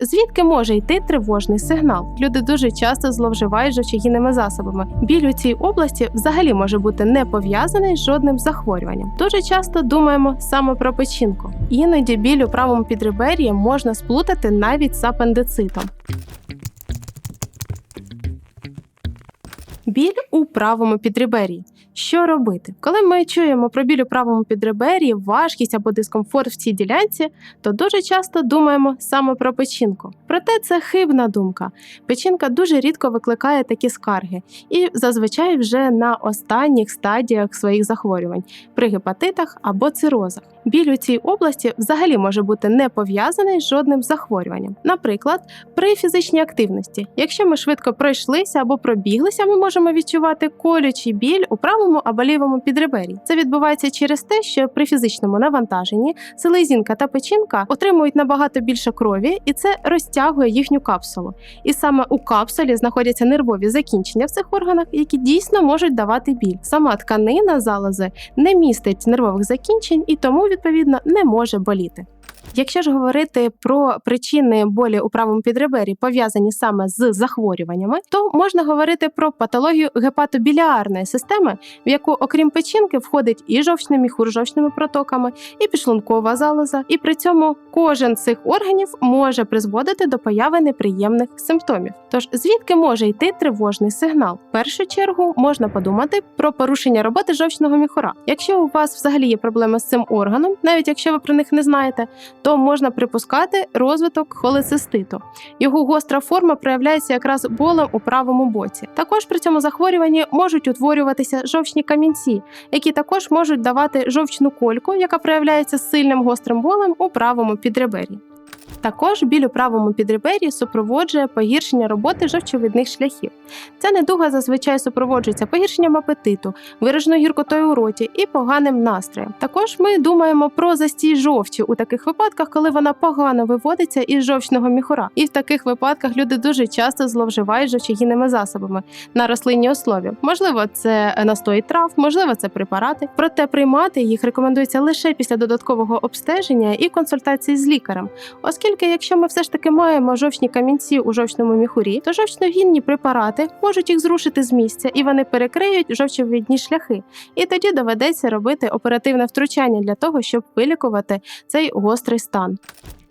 Звідки може йти тривожний сигнал? Люди дуже часто зловживають жовчогінними засобами. Біль у цій області взагалі може бути не пов'язаний з жодним захворюванням. Дуже часто думаємо саме про печінку. Іноді біль у правому підребер'ї можна сплутати навіть з апендицитом. Біль у правому підребер'ї. Що робити? Коли ми чуємо про біль у правому підребер'ї, важкість або дискомфорт в цій ділянці, то дуже часто думаємо саме про печінку. Проте це хибна думка. Печінка дуже рідко викликає такі скарги, і зазвичай вже на останніх стадіях своїх захворювань при гепатитах або цирозах. Біль у цій області взагалі може бути не пов'язаний з жодним захворюванням. Наприклад, при фізичній активності, якщо ми швидко пройшлися або пробіглися, ми можемо відчувати колючий біль у правому або лівому підребері. Це відбувається через те, що при фізичному навантаженні селезінка та печінка отримують набагато більше крові, і це розтягує їхню капсулу. І саме у капсулі знаходяться нервові закінчення в цих органах, які дійсно можуть давати біль. Сама тканина залози не містить нервових закінчень і тому відповідно не може боліти. Якщо ж говорити про причини болі у правому підребері, пов'язані саме з захворюваннями, то можна говорити про патологію гепатобіліарної системи, в яку, окрім печінки, входить і жовчний міхур з жовчними протоками, і підшлункова залоза, і при цьому кожен з цих органів може призводити до появи неприємних симптомів. Тож звідки може йти тривожний сигнал? В першу чергу можна подумати про порушення роботи жовчного міхура. Якщо у вас взагалі є проблеми з цим органом, навіть якщо ви про них не знаєте, то можна припускати розвиток холециститу. Його гостра форма проявляється якраз болем у правому боці. Також при цьому захворюванні можуть утворюватися жовчні камінці, які також можуть давати жовчну кольку, яка проявляється сильним гострим болем у правому підребер'ї. Також біль у правому підребер'ї супроводжує погіршення роботи жовчовидних шляхів. Ця недуга зазвичай супроводжується погіршенням апетиту, вираженою гіркотою у роті і поганим настроєм. Також ми думаємо про застій жовчі у таких випадках, коли вона погано виводиться із жовчного міхура. І в таких випадках люди дуже часто зловживають жовчогінними засобами на рослинній основі. Можливо, це настої трав, можливо, це препарати. Проте приймати їх рекомендується лише після додаткового обстеження і консультації з лікарем, оскільки, якщо ми все ж таки маємо жовчні камінці у жовчному міхурі, то жовчногінні препарати можуть їх зрушити з місця і вони перекриють жовчовідні шляхи. І тоді доведеться робити оперативне втручання для того, щоб вилікувати цей гострий стан.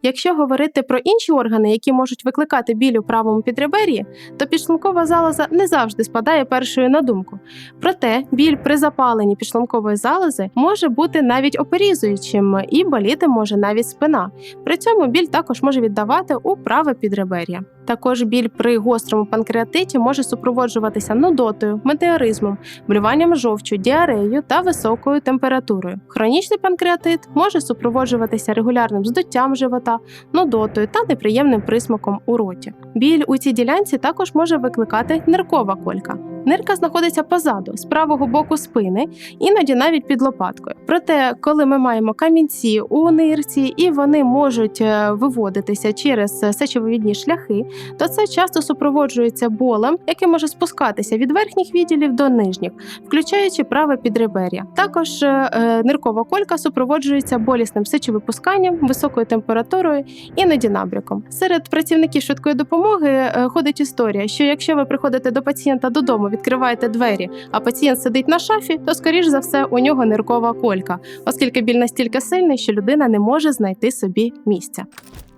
Якщо говорити про інші органи, які можуть викликати біль у правому підребер'ї, то підшлункова залоза не завжди спадає першою на думку. Проте біль при запаленні підшлункової залози може бути навіть оперізуючим і боліти може навіть спина. При цьому біль також може віддавати у праве підребер'я. Також біль при гострому панкреатиті може супроводжуватися нудотою, метеоризмом, блюванням жовчу, діареєю та високою температурою. Хронічний панкреатит може супроводжуватися регулярним здуттям живота, нудотою та неприємним присмаком у роті. Біль у цій ділянці також може викликати ниркова колька. Нирка знаходиться позаду, з правого боку спини, іноді навіть під лопаткою. Проте, коли ми маємо камінці у нирці і вони можуть е, виводитися через сечовивідні шляхи, то це часто супроводжується болем, який може спускатися від верхніх відділів до нижніх, включаючи праве підребер'я. Також е, е, ниркова колька супроводжується болісним сечовипусканням, високою температурою, іноді набряком. Серед працівників швидкої допомоги е, ходить історія, що якщо ви приходите до пацієнта додому, відкриваєте двері, а пацієнт сидить на шафі, то скоріш за все у нього ниркова колька, оскільки біль настільки сильний, що людина не може знайти собі місця.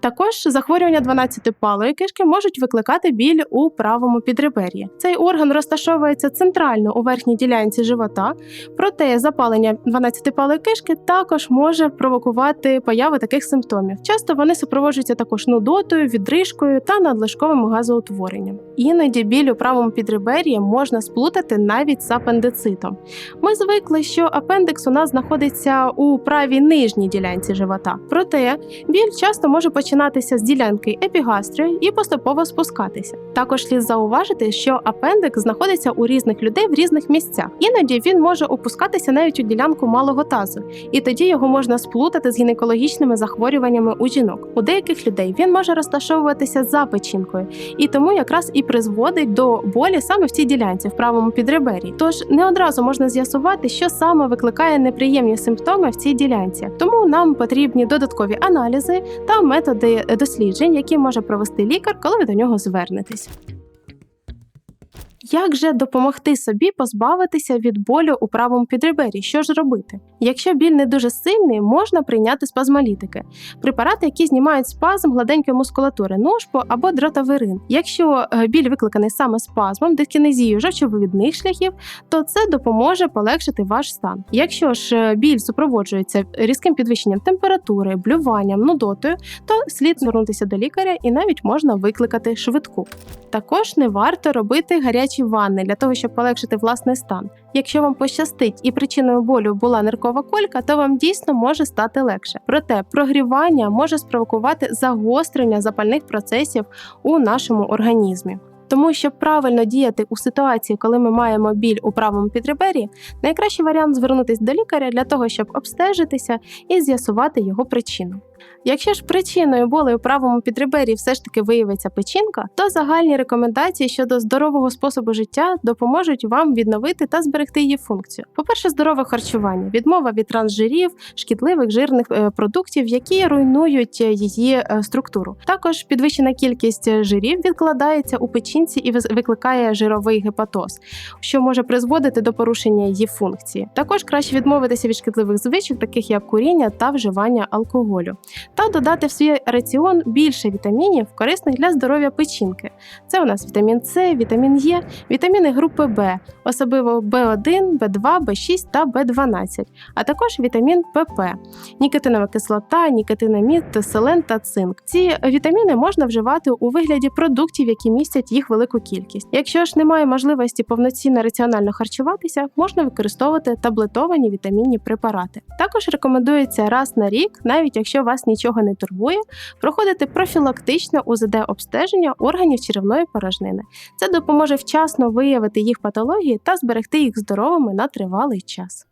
Також захворювання 12-палої кишки можуть викликати біль у правому підребер'ї. Цей орган розташовується центрально у верхній ділянці живота, проте запалення 12-палої кишки також може провокувати появу таких симптомів. Часто вони супроводжуються також нудотою, відрижкою та надлишковим газоутворенням. Іноді біль у правому підребер'ї можна сплутати навіть з апендицитом. Ми звикли, що апендикс у нас знаходиться у правій нижній ділянці живота. Проте біль часто може починатися з ділянки епігастрію і поступово спускатися. Також слід зауважити, що апендикс знаходиться у різних людей в різних місцях. Іноді він може опускатися навіть у ділянку малого тазу, і тоді його можна сплутати з гінекологічними захворюваннями у жінок. У деяких людей він може розташовуватися за печінкою, і тому якраз і призводить до болі саме в цій ділянці, в правому підребер'ї. Тож не одразу можна з'ясувати, що саме викликає неприємні симптоми в цій ділянці. Тому нам потрібні додаткові аналізи та методи приклади досліджень, які може провести лікар, коли ви до нього звернетесь. Як же допомогти собі позбавитися від болю у правому підребері? Що ж робити? Якщо біль не дуже сильний, можна прийняти спазмолітики, препарати, які знімають спазм гладенької мускулатури, ножпо або дротаверин. Якщо е, біль викликаний саме спазмом, дискінезією жовчовивідних шляхів, то це допоможе полегшити ваш стан. Якщо ж е, біль супроводжується різким підвищенням температури, блюванням, нудотою, то слід звернутися до лікаря і навіть можна викликати швидку. Також не варто робити гарячі ванни для того, щоб полегшити власний стан. Якщо вам пощастить і причиною болю була ниркова колька, то вам дійсно може стати легше. Проте прогрівання може спровокувати загострення запальних процесів у нашому організмі. Тому, щоб правильно діяти у ситуації, коли ми маємо біль у правому підребері, найкращий варіант звернутися до лікаря для того, щоб обстежитися і з'ясувати його причину. Якщо ж причиною болю у правому підребері все ж таки виявиться печінка, то загальні рекомендації щодо здорового способу життя допоможуть вам відновити та зберегти її функцію. По-перше, здорове харчування, відмова від трансжирів, шкідливих жирних е, продуктів, які руйнують е, її е, структуру. Також підвищена кількість жирів відкладається у печінці і викликає жировий гепатоз, що може призводити до порушення її функції. Також краще відмовитися від шкідливих звичок, таких як куріння та вживання алкоголю та додати в свій раціон більше вітамінів, корисних для здоров'я печінки. Це у нас вітамін С, вітамін Е, вітаміни групи Б, особливо В1, В2, В6 та В12, а також вітамін ПП, нікотинова кислота, нікотинамід, селен та цинк. Ці вітаміни можна вживати у вигляді продуктів, які містять їх велику кількість. Якщо ж немає можливості повноцінно раціонально харчуватися, можна використовувати таблетовані вітамінні препарати. Також рекомендується раз на рік, навіть якщо вас нічого не турбує, проходити профілактичне УЗД обстеження органів черевної порожнини. Це допоможе вчасно виявити їх патології та зберегти їх здоровими на тривалий час.